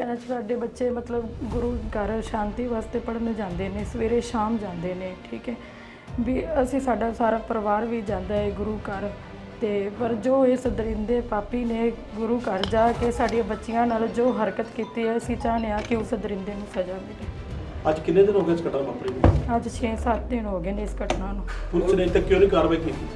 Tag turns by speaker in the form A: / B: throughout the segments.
A: ਕਹਿਣਾ ਚਾਹ ਸਾਡੇ ਬੱਚੇ ਮਤਲਬ ਗੁਰੂ ਘਰ ਸ਼ਾਂਤੀ ਵਾਸਤੇ ਪੜ੍ਹਨ ਜਾਂਦੇ ਨੇ ਸਵੇਰੇ ਸ਼ਾਮ ਜਾਂਦੇ ਨੇ ਠੀਕ ਹੈ। ਵੀ ਅਸੀਂ ਸਾਡਾ ਸਾਰਾ ਪਰਿਵਾਰ ਵੀ ਜਾਂਦਾ ਹੈ ਗੁਰੂ ਘਰ ਤੇ ਪਰ ਜੋ ਇਸ ਦਰਿੰਦੇ ਪਾਪੀ ਨੇ ਗੁਰੂ ਘਰ ਜਾ ਕੇ ਸਾਡੀਆਂ ਬੱਚੀਆਂ ਨਾਲ ਜੋ ਹਰਕਤ ਕੀਤੀ ਹੈ ਅਸੀਂ ਚਾਹੁੰਦੇ ਹਾਂ ਕਿ ਉਸ ਦਰਿੰਦੇ ਨੂੰ ਸਜ਼ਾ ਮਿਲੇ।
B: ਅੱਜ ਕਿੰਨੇ ਦਿਨ ਹੋ ਗਏ ਇਸ ਘਟਨਾ ਵਾਪਰੀ ਨੂੰ?
A: ਅੱਜ 6-7 ਦਿਨ ਹੋ ਗਏ ਨੇ ਇਸ ਘਟਨਾ ਨੂੰ।
B: ਪੁਲਿਸ ਨੇ ਤੱਕ ਕਿਉਂ ਨਹੀਂ ਕਾਰਵਾਈ ਕੀਤੀ?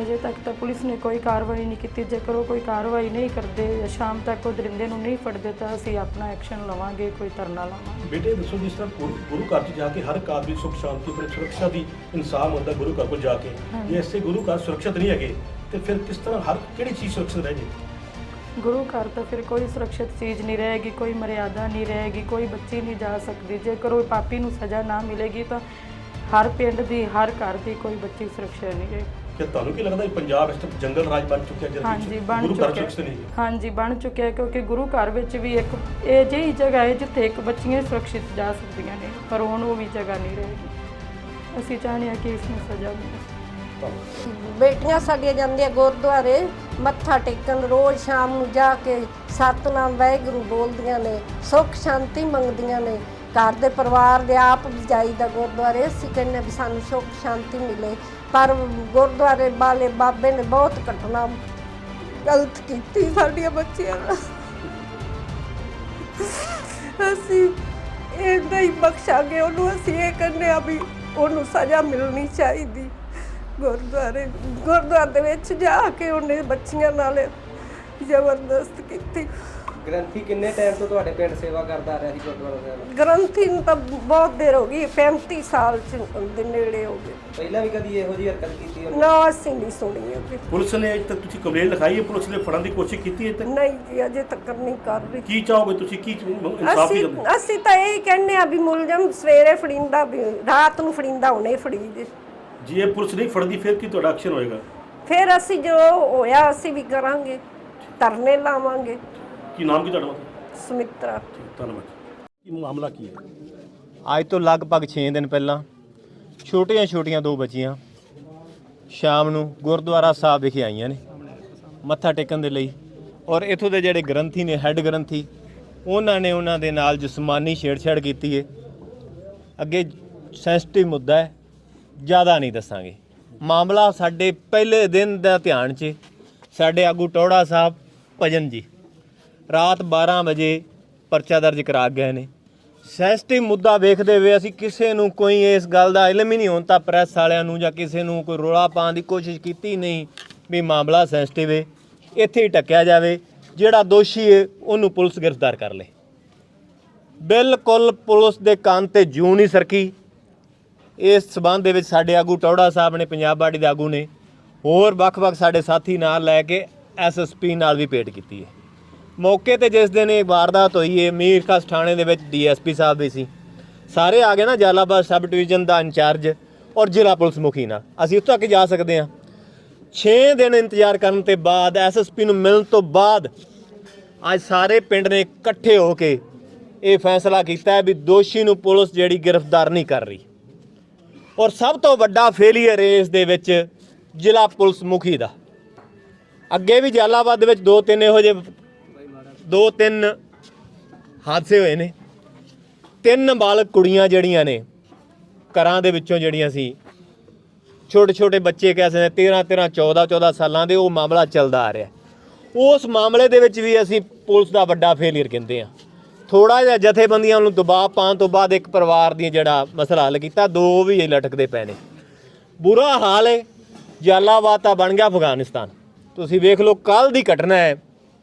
A: ਅਜੇ ਤੱਕ ਤਾਂ ਪੁਲਿਸ ਨੇ ਕੋਈ ਕਾਰਵਾਈ ਨਹੀਂ ਕੀਤੀ। ਜੇਕਰ ਉਹ ਕੋਈ ਕਾਰਵਾਈ ਨਹੀਂ ਕਰਦੇ ਜਾਂ ਸ਼ਾਮ ਤੱਕ ਉਹ ਦਰਿੰਦੇ ਨੂੰ ਨਹੀਂ ਫੜਦੇ ਤਾਂ ਅਸੀਂ ਆਪਣਾ ਐਕਸ਼ਨ ਲਵਾਂਗੇ ਕੋਈ ਧਰਨਾ ਲਾਵਾਂਗੇ।
B: ਬੇਟੇ ਦੱਸੋ ਜਿਸ ਤਰ੍ਹਾਂ ਗੁਰੂ- ਗੁਰੂ ਘਰ 'ਚ ਜਾ ਕੇ ਹਰ ਇੱਕ ਆਦਮੀ ਸੁਖ ਸ਼ਾਂਤੀ ਆਪਣੀ ਸੁਰੱਖਿਆ ਦੀ ਇਨਸਾਨ ਹੁੰਦਾ ਗੁਰੂ ਘਰ ਕੋਲ ਜਾ ਕੇ। ਜੇ ਐਸੇ ਗੁਰੂ ਘਰ ਸੁਰੱਖਿਅਤ ਨਹੀਂ ਹੈਗੇ ਤੇ ਫਿਰ ਕਿਸ ਤਰ੍ਹਾਂ ਹਰ ਕਿਹੜੀ ਚੀਜ਼ ਸੁਰੱਖਿਅਤ ਰਹਿ ਜੇ?
A: ਗੁਰੂ ਘਰ ਤਾਂ ਫਿਰ ਕੋਈ ਸੁਰੱਖਿਅਤ ਚੀਜ਼ ਨਹੀਂ ਰਹੇਗੀ ਕੋਈ ਮਰਿਆਦਾ ਨਹੀਂ ਰਹੇਗੀ ਕੋਈ ਬੱਚੀ ਨਹੀਂ ਜਾ ਸਕਦੀ। ਜੇਕਰ ਉਹ ਪਾਪੀ ਨੂੰ ਸਜ਼ਾ ਨਾ ਮਿਲੇਗੀ ਤਾਂ ਹਰ ਪਿੰਡ ਦੀ ਹਰ ਘਰ ਦੀ ਕੋਈ ਬੱਚੀ ਸੁਰੱਖਿਅਤ ਨਹੀਂ ਰਹੇਗੀ।
B: ਕਿ ਤੁਹਾਨੂੰ ਕੀ ਲੱਗਦਾ ਇਹ ਪੰਜਾਬ ਇਸ ਤੱਕ ਜੰਗਲ ਰਾਜ ਬਣ ਚੁੱਕਿਆ ਜਿਹੜਾ
A: ਹਾਂਜੀ ਬਣ
B: ਗੁਰੂ ਘਰ
A: ਚੁੱਕਿਆ।
B: ਸੁਰੱਖਿਅਤ ਨਹੀਂ ਹੈ
A: ਹਾਂਜੀ ਬਣ ਚੁੱਕਿਆ ਕਿਉਂਕਿ ਗੁਰੂ ਘਰ ਵਿੱਚ ਵੀ ਇੱਕ ਇਹ ਜਿਹੀ ਜਗ੍ਹਾ ਹੈ ਜਿੱਥੇ ਇੱਕ ਬੱਚੀਆਂ ਸੁਰੱਖਿਅਤ ਜਾ ਸਕਦੀਆਂ ਨੇ ਪਰ ਹੁਣ ਉਹ ਵੀ ਜਗ੍ਹਾ ਨਹੀਂ ਰਹੇਗੀ। ਅਸੀਂ ਚਾਹੁੰਦੇ ਹਾਂ ਕਿ ਇਸ ਨੂੰ ਸਜ਼ਾ ਮਿਲੇ।
B: ਧੰਨਵਾਦ।
C: ਬੇਟੀਆਂ ਸਾਡੀਆਂ ਜਾਂਦੀਆਂ ਗੁਰਦੁਆਰੇ ਮੱਥਾ ਟੇਕਣ ਰੋਜ਼ ਸ਼ਾਮ ਨੂੰ ਜਾ ਕੇ ਸਤਨਾਮ ਵਾਹਿਗੁਰੂ ਬੋਲਦੀਆਂ ਨੇ ਸੁੱਖ ਸ਼ਾਂਤੀ ਮੰਗਦੀਆਂ ਨੇ। ਘਰ ਦੇ ਪਰਿਵਾਰ ਦੇ ਆਪ ਵੀ ਜਾਈਦਾ ਗੁਰਦੁਆਰੇ ਅਸੀਂ ਕਹਿੰਦੇ ਵੀ ਸਾਨੂੰ ਸੁੱਖ ਸ਼ਾਂਤੀ ਮਿਲੇ। ਪਰ ਗੁਰਦੁਆਰੇ ਵਾਲੇ ਬਾਬੇ ਨੇ ਬਹੁਤ ਘਟਨਾ ਗਲਤ ਕੀਤੀ ਸਾਡੀਆਂ ਬੱਚੀਆਂ ਨਾਲ। ਅਸੀਂ ਇਹਦਾ ਹੀ ਬਖਸ਼ਾਂਗੇ, ਉਹਨੂੰ ਅਸੀਂ ਇਹ ਕਹਿੰਦੇ ਆ ਵੀ ਉਹਨੂੰ ਸਜ਼ਾ ਮਿਲਣੀ ਚਾਹੀਦੀ। ਗੁਰਦੁਆਰੇ ਗੁਰਦੁਆਰੇ ਦੇ ਵਿੱਚ ਜਾ ਕੇ ਉਹਨੇ ਬੱਚੀਆਂ ਨਾਲ ਜ਼ਬਰਦਸਤ ਕੀਤੀ।
D: ਗ੍ਰੰਥੀ ਕਿੰਨੇ ਟਾਈਮ ਤੋਂ ਤੁਹਾਡੇ ਪਿੰਡ ਸੇਵਾ ਕਰਦਾ ਆ ਰਿਹਾ ਸੀ ਗੁਰਦੁਆਰਾ ਸਾਹਿਬ?
C: ਗ੍ਰੰਥੀ ਨੂੰ ਤਾਂ ਬਹੁਤ ਦੇਰ ਹੋ ਗਈ 35 ਸਾਲ ਚ ਦੇ ਨੇੜੇ ਹੋ ਗਏ।
D: ਪਹਿਲਾਂ ਵੀ ਕਦੀ ਇਹੋ ਜਿਹੀ ਹਰਕਤ ਕੀਤੀ ਉਹਨੇ
C: ਨਾ ਅਸੀਂ ਨਹੀਂ ਸੁਣੀ ਉਹਦੀ।
B: ਪੁਲਿਸ ਨੇ ਅਜੇ ਤੱਕ ਤੁਸੀਂ ਕੰਪਲੇਂਟ ਲਿਖਾਈ ਹੈ? ਪੁਲਿਸ ਨੇ ਫੜਨ ਦੀ ਕੋਸ਼ਿਸ਼ ਕੀਤੀ ਹੈ ਤੱਕ?
C: ਨਹੀਂ ਜੀ ਅਜੇ ਤੱਕ ਨਹੀਂ ਕਰ ਰਹੀ।
B: ਕੀ ਚਾਹੋਗੇ ਤੁਸੀਂ? ਕੀ ਇਨਸਾਫ
C: ਅਸੀਂ
B: ਦੀ
C: ਅਸੀਂ ਤਾਂ ਇਹ ਕਹਿੰਦੇ ਆ ਵੀ ਮੁਲਜ਼ਮ ਸਵੇਰੇ ਫੜੀਂਦਾ ਵੀ ਰਾਤ ਨੂੰ ਫੜੀਂਦਾ ਹੁਣੇ ਫੜੀ ਜੇ।
B: ਜੇ ਇਹ ਪੁਲਿਸ ਨਹੀਂ ਫੜਦੀ ਫਿਰ ਕੀ ਤੁਹਾਡਾ ਐਕਸ਼ਨ ਹੋਏਗਾ?
C: ਫਿਰ ਅਸੀਂ ਜੋ ਹੋਇਆ ਅਸੀਂ ਵੀ ਕਰਾਂਗੇ। ਧਰਨੇ ਲਾਵਾਂਗੇ।
B: ਕੀ ਨਾਮ ਕੀ ਤੁਹਾਡਾ?
C: ਸੁਮਿਤਰਾ।
B: ਠੀਕ, ਧੰਨਵਾਦ। ਕੀ ਮਾਮਲਾ ਕੀ ਹੈ?
E: ਅੱਜ ਤੋਂ ਲਗਭਗ 6 ਦਿਨ ਪਹਿਲਾਂ ਛੋਟੀਆਂ-ਛੋਟੀਆਂ ਦੋ ਬੱਚੀਆਂ ਸ਼ਾਮ ਨੂੰ ਗੁਰਦੁਆਰਾ ਸਾਹਿਬ ਵਿਖੇ ਆਈਆਂ ਨੇ ਮੱਥਾ ਟੇਕਣ ਦੇ ਲਈ। ਔਰ ਇਥੋਂ ਦੇ ਜਿਹੜੇ ਗ੍ਰੰਥੀ ਨੇ ਹੈੱਡ ਗ੍ਰੰਥੀ ਉਹਨਾਂ ਨੇ ਉਹਨਾਂ ਦੇ ਨਾਲ ਜਿਸਮਾਨੀ ਛੇੜਛਾੜ ਕੀਤੀ ਹੈ ਅੱਗੇ ਸੈਂਸਿਟਿਵ ਮੁੱਦਾ ਹੈ ਜ਼ਿਆਦਾ ਨਹੀਂ ਦੱਸਾਂਗੇ। ਮਾਮਲਾ ਸਾਡੇ ਪਹਿਲੇ ਦਿਨ ਦਾ ਧਿਆਨ 'ਚ ਸਾਡੇ ਆਗੂ ਟੌੜਾ ਸਾਹਿਬ ਭਜਨ ਜੀ। ਰਾਤ 12 ਵਜੇ ਪਰਚਾ ਦਰਜ ਕਰਾ ਗਏ ਨੇ। ਸੈਂਸਿਟਿਵ ਮੁੱਦਾ ਵੇਖਦੇ ਹੋਏ ਅਸੀਂ ਕਿਸੇ ਨੂੰ ਕੋਈ ਇਸ ਗੱਲ ਦਾ ਇਲਮ ਹੀ ਨਹੀਂ ਹੋਣ, ਤਾਂ ਪ੍ਰੈਸ ਵਾਲਿਆਂ ਨੂੰ ਜਾਂ ਕਿਸੇ ਨੂੰ ਕੋਈ ਰੋਲਾ ਪਾਉਣ ਦੀ ਕੋਸ਼ਿਸ਼ ਕੀਤੀ ਨਹੀਂ ਵੀ ਮਾਮਲਾ ਸੈਂਸਿਟਿਵ ਹੈ ਇੱਥੇ ਹੀ ਟੱਕਿਆ ਜਾਵੇ, ਜਿਹੜਾ ਦੋਸ਼ੀ ਹੈ ਉਹਨੂੰ ਪੁਲਿਸ ਗ੍ਰਿਫਤਾਰ ਕਰ ਲੇ। ਬਿਲਕੁਲ ਪੁਲਿਸ ਦੇ ਕੰਨ ਤੇ ਜੂੰ ਨਹੀਂ ਸਰਕੀ। ਇਸ ਸਬੰਧ ਦੇ ਵਿੱਚ ਸਾਡੇ ਆਗੂ ਟੌੜਾ ਸਾਹਿਬ ਨੇ, ਪੰਜਾਬ ਬਾਡੀ ਦੇ ਆਗੂ ਨੇ, ਹੋਰ ਵੱਖ-ਵੱਖ ਸਾਡੇ ਸਾਥੀ ਨਾਲ ਲੈ ਕੇ ਐਸਐਸਪੀ ਨਾਲ ਵੀ ਭੇਟ ਕੀਤੀ ਹੈ ਮੌਕੇ ਤੇ ਜਿਸ ਦਿਨ ਇਹ ਵਾਰਦਾਤ ਹੋਈ ਹੈ ਮੀਰ ਖਾਸ ਥਾਣੇ ਦੇ ਵਿੱਚ ਡੀਐਸਪੀ ਸਾਹਿਬ ਵੀ ਸੀ। ਸਾਰੇ ਆ ਗਏ ਨਾ ਜ਼ਾਲਾਬਾਦ ਸਬ ਡਿਵੀਜ਼ਨ ਦਾ ਇੰਚਾਰਜ ਔਰ ਜ਼ਿਲ੍ਹਾ ਪੁਲਿਸ ਮੁਖੀ ਨਾਲ। ਅਸੀਂ ਉੱਥੋਂ ਤੱਕ ਜਾ ਸਕਦੇ ਹਾਂ। 6 ਦਿਨ ਇੰਤਜ਼ਾਰ ਕਰਨ ਤੇ ਬਾਅਦ ਐਸਐਸਪੀ ਨੂੰ ਮਿਲਣ ਤੋਂ ਬਾਅਦ ਅੱਜ ਸਾਰੇ ਪਿੰਡ ਨੇ ਇਕੱਠੇ ਹੋ ਕੇ ਇਹ ਫੈਸਲਾ ਕੀਤਾ ਵੀ ਦੋਸ਼ੀ ਨੂੰ ਪੁਲਿਸ ਜਿਹੜੀ ਗ੍ਰਿਫਤਾਰ ਨਹੀਂ ਕਰ ਰਹੀ। ਔਰ ਸਭ ਤੋਂ ਵੱਡਾ ਫੇਲੀਅਰ ਇਸ ਦੇ ਵਿੱਚ ਜ਼ਿਲ੍ਹਾ ਪੁਲਿਸ ਮੁਖੀ ਦਾ। ਅੱਗੇ ਵੀ ਜਲਾਲਾਬਾਦ ਦੇ ਵਿੱਚ ਦੋ ਤਿੰਨ ਇਹੋ ਜਿਹੇ ਦੋ, ਤਿੰਨ ਹਾਦਸੇ ਹੋਏ ਨੇ। ਤਿੰਨ ਬਾਲਕ ਕੁੜੀਆਂ ਜਿਹੜੀਆਂ ਨੇ, ਘਰਾਂ ਦੇ ਵਿੱਚੋਂ ਜਿਹੜੀਆਂ ਸੀ ਛੋਟੇ ਛੋਟੇ ਬੱਚੇ ਕਹਿ ਸਕਦੇ 13 13 14 14 ਸਾਲਾਂ ਦੇ ਉਹ ਮਾਮਲਾ ਚੱਲਦਾ ਆ ਰਿਹਾ। ਉਸ ਮਾਮਲੇ ਦੇ ਵਿੱਚ ਵੀ ਅਸੀਂ ਪੁਲਿਸ ਦਾ ਵੱਡਾ ਫੇਲਿਅਰ ਕਹਿੰਦੇ ਆ ਥੋੜਾ ਜਿਹਾ ਜਥੇਬੰਦੀਆਂ ਨੂੰ ਦਬਾਅ ਪਾਉਣ ਤੋਂ ਬਾਅਦ ਇੱਕ ਪਰਿਵਾਰ ਦੀ ਜਿਹੜਾ ਮਸਲਾ ਹੱਲ ਕੀਤਾ, ਦੋ ਵੀ ਇਹ ਲਟਕਦੇ ਪਏ ਨੇ। ਬੁਰਾ ਹਾਲ ਹੈ, ਜਲਾਲਾਬਾਦ ਤਾਂ ਬਣ ਗਿਆ ਅਫਗਾਨਿਸਤਾਨ। ਤੁਸੀਂ ਵੇਖ ਲਓ ਕੱਲ ਦੀ ਘਟਨਾ ਹੈ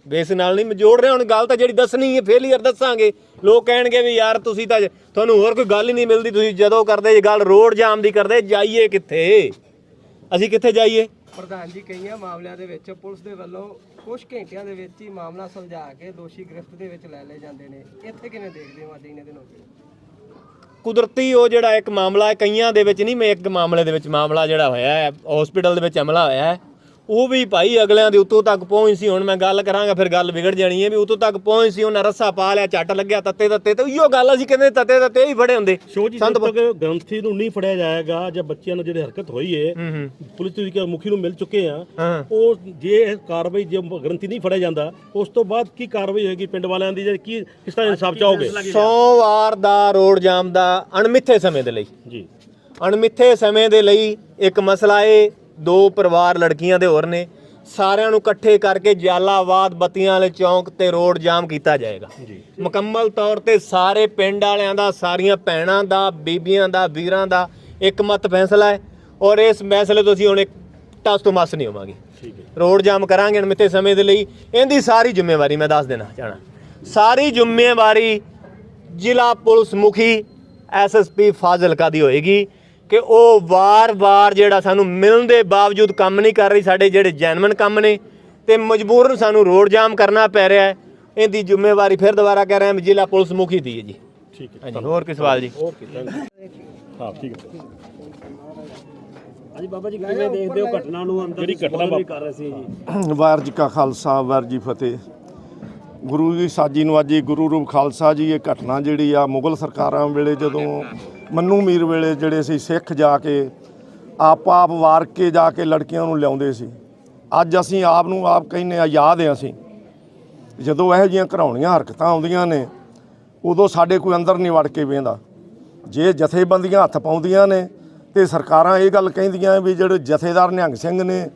E: ਬੇਸ ਨਾਲ ਨਹੀਂ ਜੋੜ ਰਿਹਾ ਹੁਣ ਗੱਲ ਤਾਂ ਜਿਹੜੀ ਦੱਸਣੀ ਹੈ ਫੇਲਿਅਰ ਦੱਸਾਂਗੇ। ਲੋਕ ਕਹਿਣਗੇ ਵੀ ਯਾਰ ਤੁਸੀਂ ਤਾਂ ਤੁਹਾਨੂੰ ਹੋਰ ਕੋਈ ਗੱਲ ਹੀ ਨਹੀਂ ਮਿਲਦੀ ਤੁਸੀਂ ਜਦੋਂ ਕਰਦੇ ਜੇ ਗੱਲ ਰੋਡ ਜਾਮ ਦੀ ਕਰਦੇ ਜਾਈਏ ਕਿੱਥੇ? ਅਸੀਂ ਕਿੱਥੇ ਜਾਈਏ?
D: ਪ੍ਰਧਾਨ ਜੀ ਕਈਆਂ ਮਾਮਲਿਆਂ ਦੇ ਵਿੱਚ ਪੁਲਿਸ ਦੇ ਵੱਲੋਂ ਕੁਝ ਘੰਟਿਆਂ ਦੇ ਵਿੱਚ ਹੀ ਮਾਮਲਾ ਸੁਲਝਾ ਕੇ ਦੋਸ਼ੀ ਗ੍ਰਿਫਤ ਦੇ ਵਿੱਚ ਲੈ ਲਏ ਜਾਂਦੇ ਨੇ। ਇੱਥੇ ਕਿਵੇਂ ਦੇਖਦੇ ਹੋ ਅੱਜ ਇੰਨੇ ਦਿਨ ਹੋ
E: ਕੁਦਰਤੀ ਉਹ ਜਿਹੜਾ ਇੱਕ ਮਾਮਲਾ ਹੈ ਕਈਆਂ ਦੇ ਵਿੱਚ ਨਹੀਂ ਮੈਂ ਇੱਕ ਮਾਮਲੇ ਦੇ ਵਿੱਚ ਮਾਮਲਾ ਜਿਹੜਾ ਹੋਇਆ ਹੈ ਹਸਪੀਟਲ ਦੇ ਵਿੱਚ ਹਮਲਾ ਹੋਇਆ ਹੈ। ਉਹ ਵੀ ਭਾਈ ਅਗਲਿਆਂ ਦੇ ਉੱਤੋਂ ਤੱਕ ਪਹੁੰਚ ਸੀ ਹੁਣ ਮੈਂ ਗੱਲ ਕਰਾਂਗਾ ਫਿਰ ਗੱਲ ਵਿਗੜ ਜਾਣੀ ਹੈ ਵੀ ਉੱਤੋਂ ਤੱਕ ਪਹੁੰਚ ਸੀ ਉਹਨਾਂ ਰੱਸਾ ਪਾ ਲਿਆ ਝੱਟ ਲੱਗਿਆ ਤੱਤੇ ਤੱਤੇ ਤੇ ਉਹੀਓ ਗੱਲ ਅਸੀਂ ਕਹਿੰਦੇ ਤੱਤੇ ਤੱਤੇ ਹੀ ਫੜੇ ਹੁੰਦੇ। ਸੰਤ
B: ਗ੍ਰੰਥੀ ਨੂੰ ਨਹੀਂ ਫੜਿਆ ਜਾਏਗਾ ਜਾਂ ਬੱਚਿਆਂ ਨੂੰ ਜਿਹੜੇ ਹਰਕਤ ਹੋਈ ਹੈ
E: ਹੂੰ ਹੂੰ।
B: ਪੁਲਿਸ ਦੇ ਮੁਖੀ ਨੂੰ ਮਿਲ ਚੁੱਕੇ ਆ ਉਹ ਜੇ ਇਹ ਕਾਰਵਾਈ ਜੇ ਗ੍ਰੰਥੀ ਨਹੀਂ ਫੜਿਆ ਜਾਂਦਾ ਉਸ ਤੋਂ ਬਾਅਦ ਕੀ ਕਾਰਵਾਈ ਹੋਏਗੀ ਪਿੰਡ ਵਾਲਿਆਂ ਦੀ ਜਾਂ ਕੀ ਕਿਸ ਤਰ੍ਹਾਂ ਇਨਸਾਫ ਚਾਹੋਗੇ?
E: ਸੋਮਵਾਰ ਦਾ ਰੋਡ ਜਾਮ ਦਾ ਅਣਮਿੱਥੇ ਸਮੇਂ ਦੇ ਲਈ।
B: ਜੀ।
E: ਅਣਮਿੱਥੇ ਸਮੇਂ ਦੇ ਲਈ ਇੱਕ ਮਸਲਾ ਏ ਦੋ ਪਰਿਵਾਰ ਲੜਕੀਆਂ ਦੇ ਹੋਰ ਨੇ ਸਾਰਿਆਂ ਨੂੰ ਇਕੱਠੇ ਕਰਕੇ ਜਾਲਾਵਾਦ ਬੱਤੀਆਂ ਵਾਲੇ ਚੌਂਕ ਤੇ ਰੋਡ ਜਾਮ ਕੀਤਾ ਜਾਏਗਾ।
B: ਜੀ।
E: ਮੁਕੰਮਲ ਤੌਰ ਤੇ ਸਾਰੇ ਪਿੰਡ ਵਾਲਿਆਂ ਦਾ ਸਾਰੀਆਂ ਭੈਣਾਂ ਦਾ ਬੀਬੀਆਂ ਦਾ ਵੀਰਾਂ ਦਾ ਇੱਕ ਮਤ ਫੈਸਲਾ ਹੈ ਔਰ ਇਸ ਫੈਸਲੇ ਤੋਂ ਅਸੀਂ ਹੁਣ ਇੱਕ ਟਸ ਤੋਂ ਮਸ ਨਹੀਂ ਹੋਵਾਂਗੇ।
B: ਠੀਕ ਹੈ।
E: ਰੋਡ ਜਾਮ ਕਰਾਂਗੇ ਅਣਮਿੱਥੇ ਸਮੇਂ ਦੇ ਲਈ। ਇਹਦੀ ਸਾਰੀ ਜ਼ਿੰਮੇਵਾਰੀ ਮੈਂ ਦੱਸ ਦੇਣਾ ਚਾਹਣਾ। ਸਾਰੀ ਜ਼ਿੰਮੇਵਾਰੀ ਜ਼ਿਲ੍ਹਾ ਪੁਲਿਸ ਮੁਖੀ ਐਸਐਸਪੀ ਫਾਜ਼ਿਲਕਾ ਦੀ ਹੋਏਗੀ। ਕਿ ਉਹ ਵਾਰ-ਵਾਰ ਜਿਹੜਾ ਸਾਨੂੰ ਮਿਲਣ ਦੇ ਬਾਵਜੂਦ ਕੰਮ ਨਹੀਂ ਕਰ ਰਹੀ ਸਾਡੇ ਜਿਹੜੇ ਜੈਨੂਇਨ ਕੰਮ ਨੇ ਤੇ ਮਜਬੂਰਨ ਸਾਨੂੰ ਰੋਡ ਜਾਮ ਕਰਨਾ ਪੈ ਰਿਹਾ ਹੈ। ਇਹਦੀ ਜ਼ਿੰਮੇਵਾਰੀ ਫਿਰ ਦੁਬਾਰਾ ਕਹਿ ਰਿਹਾ ਮੈਂ ਜ਼ਿਲ੍ਹਾ ਪੁਲਿਸ ਮੁਖੀ ਦੀ ਹੈ ਜੀ।
B: ਠੀਕ ਹੈ।
E: ਹਾਂਜੀ। ਹੋਰ ਕੀ ਸਵਾਲ ਜੀ?
B: ਓਕੇ ਥੈਂਕ ਯੂ ਹਾਂ ਠੀਕ ਹੈ।
F: ਹਾਂਜੀ ਬਾਬਾ ਜੀ ਕਿਵੇਂ ਦੇਖਦੇ ਹੋ ਘਟਨਾ ਨੂੰ ਅੰਦਰ?
B: ਜਿਹੜੀ ਘਟਨਾ
F: ਵੀ
B: ਵਾਪ-
F: ਕਰ ਰਹੇ ਸੀ ਜੀ।
G: ਵਾਹਿਗੁਰੂ ਜੀ ਕਾ ਖਾਲਸਾ ਵਾਹਿਗੁਰੂ ਜੀ ਫਤਿਹ। ਗੁਰੂ ਦੀ ਸਾਜੀ ਨੂੰ ਅੱਜ ਇਹ ਗੁਰੂ ਰੂਪ ਖਾਲਸਾ ਜੀ ਇਹ ਘਟਨਾ ਜਿਹੜੀ ਆ ਮੁਗਲ ਸਰਕਾਰਾਂ ਵੇਲੇ ਜਦੋਂ ਮੰਨੂ ਮੀਰ ਵੇਲੇ ਜਿਹੜੇ ਸੀ ਸਿੱਖ ਜਾ ਕੇ, ਆਪ ਆਪ ਵਾਰ ਕੇ ਜਾ ਕੇ ਲੜਕੀਆਂ ਨੂੰ ਲਿਆਉਂਦੇ ਸੀ। ਅੱਜ ਅਸੀਂ ਆਪ ਨੂੰ ਆਪ ਕਹਿੰਨੇ ਯਾਦ ਹਾਂ ਅਸੀਂ। ਜਦੋਂ ਇਹੋ ਜਿਹੀਆਂ ਘਰਾਉਣੀਆਂ ਹਰਕਤਾਂ ਆਉਂਦੀਆਂ ਨੇ, ਉਦੋਂ ਸਾਡੇ ਕੋਈ ਅੰਦਰ ਨਹੀਂ ਵੜ ਕੇ ਵੇਂਦਾ। ਜੇ ਜਥੇਬੰਦੀਆਂ ਹੱਥ ਪਾਉਂਦੀਆਂ ਨੇ, ਤੇ ਸਰਕਾਰਾਂ ਇਹ ਗੱਲ ਕਹਿੰਦੀਆਂ ਵੀ ਜਿਹੜੇ ਜਥੇਦਾਰ ਨਿਹੰਗ ਸਿੰਘ ਨੇ,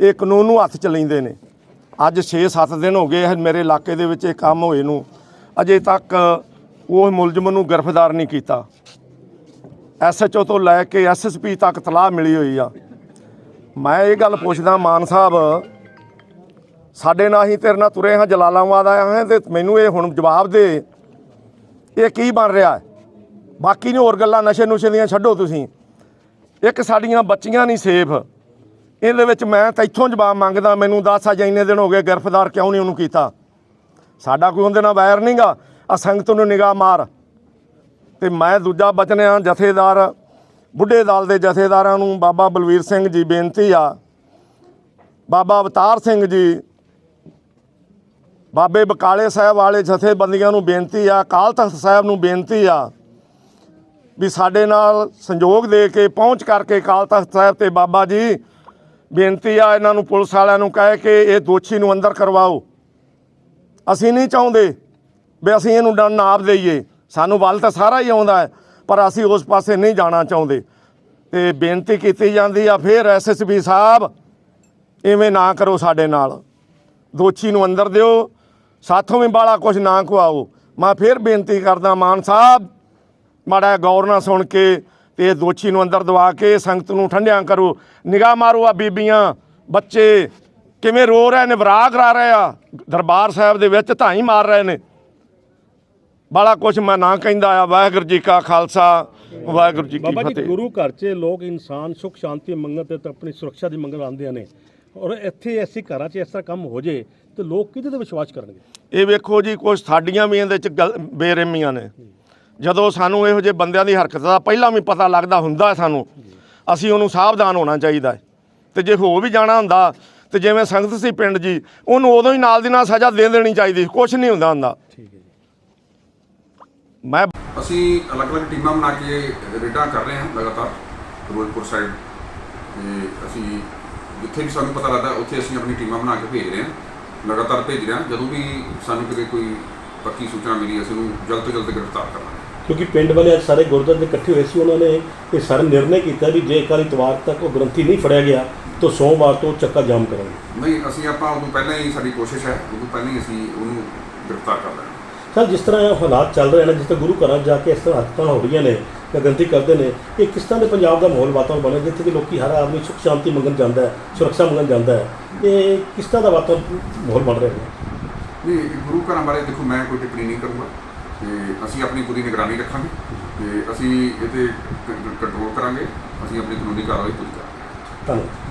G: ਇਹ ਕਾਨੂੰਨ ਨੂੰ ਹੱਥ ਚ ਲੈਂਦੇ ਨੇ। ਅੱਜ 6-7 ਦਿਨ ਹੋ ਗਏ, ਇਹ ਮੇਰੇ ਇਲਾਕੇ ਦੇ ਵਿੱਚ ਇਹ ਕੰਮ ਹੋਏ ਨੂੰ। ਅਜੇ ਤੱਕ ਉਹ ਮੁਲਜ਼ਮ ਨੂੰ ਗ੍ਰਿਫਤਾਰ ਨਹੀਂ ਕੀਤਾ। ਐਸਐਚਓ ਤੋਂ ਲੈ ਕੇ ਐਸਐਸਪੀ ਤੱਕ ਤਲਾਹ ਮਿਲੀ ਹੋਈ ਆ। ਮੈਂ ਇਹ ਗੱਲ ਪੁੱਛਦਾ ਮਾਨ ਸਾਹਿਬ, ਸਾਡੇ ਨਾਲ ਹੀ ਤੇਰੇ ਨਾਲ ਤੁਰੇ ਹਾਂ, ਜਲਾਲਾਬਾਦ ਆਇਆ ਹਾਂ ਤੇ ਮੈਨੂੰ ਇਹ ਹੁਣ ਜਵਾਬ ਦੇ। ਇਹ ਕੀ ਬਣ ਰਿਹਾ ਹੈ? ਬਾਕੀ ਨੇ ਹੋਰ ਗੱਲਾਂ ਨਸ਼ੇ ਨੁਸ਼ੇ ਦੀਆਂ ਛੱਡੋ ਤੁਸੀਂ। ਇੱਕ ਸਾਡੀਆਂ ਬੱਚੀਆਂ ਨਹੀਂ ਸੇਫ। ਇਹਦੇ ਵਿੱਚ ਮੈਂ ਤਾਂ ਇੱਥੋਂ ਜਵਾਬ ਮੰਗਦਾ, ਮੈਨੂੰ ਦੱਸ ਅੱਜ ਇੰਨੇ ਦਿਨ ਹੋ ਗਏ ਗ੍ਰਿਫਤਾਰ ਕਿਉਂ ਨਹੀਂ ਉਹਨੂੰ ਕੀਤਾ? ਸਾਡਾ ਕੋਈ ਉਹਦੇ ਨਾਲ ਵੈਰ ਨਹੀਂਗਾ ਆ ਸੰਗਤ ਨੂੰ ਨਿਗਾਹ ਮਾਰ। ਤੇ ਮੈਂ ਦੂਜਾ ਬਚਨਿਆ ਜਥੇਦਾਰ, ਬੁੱਢੇ ਦਲ ਦੇ ਜਥੇਦਾਰਾਂ ਨੂੰ ਬਾਬਾ ਬਲਵੀਰ ਸਿੰਘ ਜੀ ਬੇਨਤੀ ਆ। ਬਾਬਾ ਅਵਤਾਰ ਸਿੰਘ ਜੀ, ਬਾਬੇ ਬਕਾਲੇ ਸਾਹਿਬ ਵਾਲੇ ਜਥੇਬੰਦੀਆਂ ਨੂੰ ਬੇਨਤੀ ਆ ਕਾਲ ਤਖਤ ਸਾਹਿਬ ਨੂੰ ਬੇਨਤੀ ਆ ਵੀ ਸਾਡੇ ਨਾਲ ਸੰਯੋਗ ਦੇ ਕੇ, ਪਹੁੰਚ ਕਰਕੇ ਕਾਲ ਤਖਤ ਸਾਹਿਬ ਤੇ ਬਾਬਾ ਜੀ ਬੇਨਤੀ ਆ ਇਹਨਾਂ ਨੂੰ, ਪੁਲਿਸ ਵਾਲਿਆਂ ਨੂੰ ਕਹਿ ਕੇ ਇਹ ਦੋਸ਼ੀ ਨੂੰ ਅੰਦਰ ਕਰਵਾਓ। ਅਸੀਂ ਨਹੀਂ ਚਾਹੁੰਦੇ ਵੀ ਅਸੀਂ ਇਹਨੂੰ ਡੰਡ ਨਾਪ ਦੇਈਏ। ਸਾਨੂੰ ਵੱਲ ਤਾਂ ਸਾਰਾ ਹੀ ਆਉਂਦਾ ਹੈ, ਪਰ ਅਸੀਂ ਉਸ ਪਾਸੇ ਨਹੀਂ ਜਾਣਾ ਚਾਹੁੰਦੇ। ਤੇ ਬੇਨਤੀ ਕੀਤੀ ਜਾਂਦੀ ਆ, ਫਿਰ ਐਸਐਸਪੀ ਸਾਹਿਬ ਇਵੇਂ ਨਾ ਕਰੋ ਸਾਡੇ ਨਾਲ। ਦੋਸ਼ੀ ਨੂੰ ਅੰਦਰ ਦਿਓ, ਸਾਥੋਂ ਵੀ ਬਾਲਾ ਕੁਝ ਨਾ ਖਵਾਓ ਮੈਂ ਫਿਰ ਬੇਨਤੀ ਕਰਦਾ, ਮਾਨ ਸਾਹਿਬ, ਮਾੜਾ ਗੌਰ ਨਾਲ ਸੁਣ ਕੇ ਤੇ ਦੋਸ਼ੀ ਨੂੰ ਅੰਦਰ ਦਵਾ ਕੇ ਸੰਗਤ ਨੂੰ ਠੰਡਿਆਂ ਕਰੋ। ਨਿਗਾਹ ਮਾਰੋ ਆ ਬੀਬੀਆਂ, ਬੱਚੇ, ਕਿਵੇਂ ਰੋ ਰਹੇ ਨੇ ਵਰਾ ਕਰਾ ਰਹੇ ਆ। ਦਰਬਾਰ ਸਾਹਿਬ ਦੇ ਵਿੱਚ ਧਾਈ ਮਾਰ ਰਹੇ ਨੇ। ਬਾਲਾ ਕੁਝ ਮੈਂ ਨਾ ਕਹਿੰਦਾ ਆ ਵਾਹਿਗੁਰੂ ਜੀ ਕਾ ਖਾਲਸਾ ਵਾਹਿਗੁਰੂ ਜੀ ਕੀ
B: ਬਾਬਾ ਜੀ
G: ਫਤਿਹ।
B: ਗੁਰੂ ਘਰ 'ਚ ਲੋਕ ਇਨਸਾਨ ਸੁਖ ਸ਼ਾਂਤੀ ਮੰਗਣ ਤੇ ਤਾਂ ਆਪਣੀ ਸੁਰੱਖਿਆ ਦੀ ਮੰਗਣ ਆਉਂਦੇ ਨੇ। ਔਰ ਇੱਥੇ ਐਸੀ ਘਰਾਂ 'ਚ ਇਸ ਤਰ੍ਹਾਂ ਕੰਮ ਹੋ ਜੇ ਤੇ ਲੋਕ ਕਿਹਦੇ ਤੇ ਵਿਸ਼ਵਾਸ ਕਰਨਗੇ?
G: ਇਹ ਵੇਖੋ ਜੀ ਕੁਝ ਸਾਡੀਆਂ ਵੀ ਇਹਦੇ ਚ ਗਲ- ਬੇਰਹਿਮੀਆਂ ਨੇ। ਜਦੋਂ ਸਾਨੂੰ ਇਹੋ ਜਿਹੇ ਬੰਦਿਆਂ ਦੀ ਹਰਕਤ ਦਾ ਪਹਿਲਾਂ ਵੀ ਪਤਾ ਲੱਗਦਾ ਹੁੰਦਾ ਹੈ ਸਾਨੂੰ ਅਸੀਂ ਉਹਨੂੰ ਸਾਵਧਾਨ ਹੋਣਾ ਚਾਹੀਦਾ ਹੈ। ਤੇ ਜੇ ਹੋ ਵੀ ਜਾਣਾ ਹੁੰਦਾ ਤੇ ਜਿਵੇਂ ਸੰਗਤ ਸੀ ਪਿੰਡ ਜੀ ਉਹਨੂੰ ਉਦੋਂ ਹੀ ਨਾਲ ਦੀ ਨਾਲ ਸਜ਼ਾ ਦੇ ਦੇਣੀ ਚਾਹੀਦੀ ਕੁਝ ਨਹੀਂ ਹੁੰਦਾ ਹੁੰਦਾ।
B: ਠੀਕ ਹੈ।
G: ਮੈਂ
H: ਅਸੀਂ ਅਲੱਗ-ਅਲੱਗ ਟੀਮਾਂ ਬਣਾ ਕੇ ਰੇਡਾਂ ਕਰ ਰਹੇ ਹਾਂ ਲਗਾਤਾਰ ਫਿਰੋਜ਼ਪੁਰ ਸਾਈਡ। ਤੇ ਅਸੀਂ ਜਿੱਥੇ ਵੀ ਸਾਨੂੰ ਪਤਾ ਲੱਗਦਾ ਉੱਥੇ ਅਸੀਂ ਆਪਣੀ ਟੀਮਾਂ ਬਣਾ ਕੇ ਭੇਜ ਰਹੇ ਹਾਂ। ਲਗਾਤਾਰ ਭੇਜ ਰਹੇ ਹਾਂ ਜਦੋਂ ਵੀ ਸਾਨੂੰ ਕਿਤੇ ਕੋਈ ਪੱਕੀ ਸੂਚਨਾ ਮਿਲੀ ਅਸੀਂ ਉਹਨੂੰ ਜਲਦ ਤੋਂ ਜਲਦ ਗ੍ਰਿਫਤਾਰ ਕਰਾਂਗੇ
B: ਕਿਉਂਕਿ ਪਿੰਡ ਵਾਲੇ ਅੱਜ ਸਾਰੇ ਗੁਰਦੁਆਰੇ ਦੇ ਇਕੱਠੇ ਹੋਏ ਸੀ ਉਹਨਾਂ ਨੇ ਇਹ ਸਾਰਾ ਨਿਰਣੇ ਕੀਤਾ ਵੀ ਜੇ ਕੱਲ੍ਹ ਇਤਵਾਰ ਤੱਕ ਉਹ ਗ੍ਰੰਥੀ ਨਹੀਂ ਫੜਿਆ ਗਿਆ ਤਾਂ ਸੋਮਵਾਰ ਤੋਂ ਚੱਕਾ ਜਾਮ ਕਰਾਂਗੇ।
H: ਨਹੀਂ ਅਸੀਂ ਆਪਾਂ ਉਦੋਂ ਪਹਿਲਾਂ ਹੀ ਸਾਡੀ ਕੋਸ਼ਿਸ਼ ਹੈ ਉਦੋਂ ਪਹਿਲਾਂ ਹੀ ਅਸੀਂ ਉਹਨੂੰ ਗ੍ਰਿਫਤਾਰ ਕਰ ਲੈਣਾ
B: ਸਰ ਜਿਸ ਤਰ੍ਹਾਂ ਇਹ ਹਾਲਾਤ ਚੱਲ ਰਹੇ ਨੇ ਜਿਸ ਤਰ੍ਹਾਂ ਗੁਰੂ ਘਰਾਂ ਜਾ ਕੇ ਇਸ ਤਰ੍ਹਾਂ ਹੱਥਾਂ ਹੋ ਰਹੀਆਂ ਨੇ ਜਾਂ ਗ੍ਰੰਥੀ ਕਰਦੇ ਨੇ ਇਹ ਕਿਸ ਤਰ੍ਹਾਂ ਦੇ ਪੰਜਾਬ ਦਾ ਮਾਹੌਲ ਵਾਤਾਵਰਨ ਬਣਿਆ ਜਿੱਥੇ ਕਿ ਲੋਕੀ ਹਰ ਆਦਮੀ ਸੁਖ ਸ਼ਾਂਤੀ ਮੰਗਣ ਜਾਂਦਾ ਹੈ ਸੁਰੱਖਿਆ ਮੰਗਣ ਜਾਂਦਾ ਹੈ ਇਹ ਕਿਸ ਤਰ੍ਹਾਂ ਦਾ ਵਾਤਾਵਰਨ ਮਾਹੌਲ ਬਣ ਰਿਹਾ ਹੈ?
H: ਨਹੀਂ ਗੁਰੂ ਘਰਾਂ ਬਾਰੇ ਦੇਖੋ ਮੈਂ ਕੋਈ ਟਿੱਪਣੀ ਨਹੀਂ ਕਰੂੰਗਾ ਤੇ ਅਸੀਂ ਆਪਣੀ ਪੂਰੀ ਨਿਗਰਾਨੀ ਰੱਖਾਂਗੇ ਤੇ ਅਸੀਂ ਇਹਤੇ ਕੰਟਰੋਲ ਕਰਾਂਗੇ ਅਸੀਂ ਆਪਣੀ ਕਾਨੂੰਨੀ ਕਾਰਵਾਈ ਪੂਰੀ ਕਰਾਂਗੇ।
B: ਧੰਨਵਾਦ।